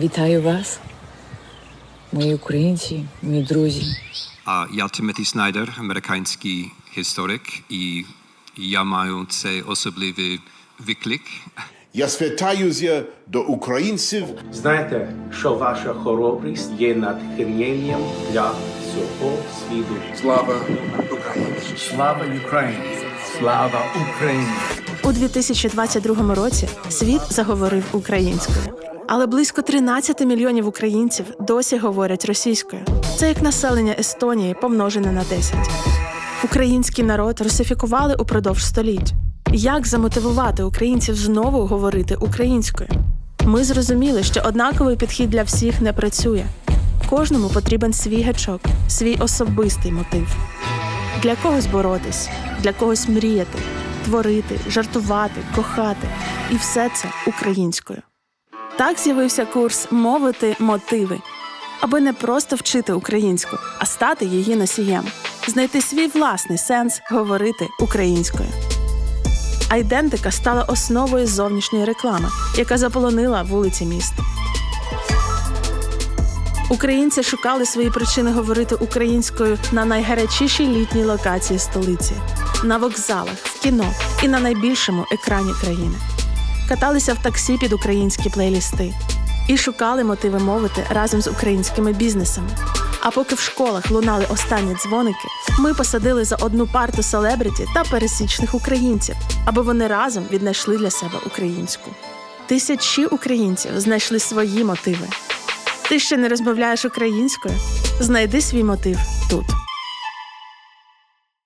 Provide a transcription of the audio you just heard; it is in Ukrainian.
Вітаю вас, мої українці, мої друзі. А я Тимоті Снайдер, американський історик, і я маю цей особливий виклик. Я звертаюся до українців Знайте, що ваша хоробрість є натхненням для всього світу. Слава Україні! Слава Україні! Слава Україні! У 2022 році світ заговорив українською. Але близько 13 мільйонів українців досі говорять російською. Це як населення Естонії помножене на 10. Український народ русифікували упродовж століть. Як замотивувати українців знову говорити українською? Ми зрозуміли, що однаковий підхід для всіх не працює. Кожному потрібен свій гачок, свій особистий мотив. Для когось боротись, для когось мріяти, творити, жартувати, кохати. І все це українською. Так з'явився курс Мовити мотиви, аби не просто вчити українську, а стати її носієм, знайти свій власний сенс говорити українською. Айдентика стала основою зовнішньої реклами, яка заполонила вулиці міст. Українці шукали свої причини говорити українською на найгарячішій літній локації столиці, на вокзалах, в кіно і на найбільшому екрані країни. Каталися в таксі під українські плейлісти і шукали мотиви мовити разом з українськими бізнесами. А поки в школах лунали останні дзвоники, ми посадили за одну парту селебриті та пересічних українців, аби вони разом віднайшли для себе українську. Тисячі українців знайшли свої мотиви. Ти ще не розмовляєш українською? Знайди свій мотив тут.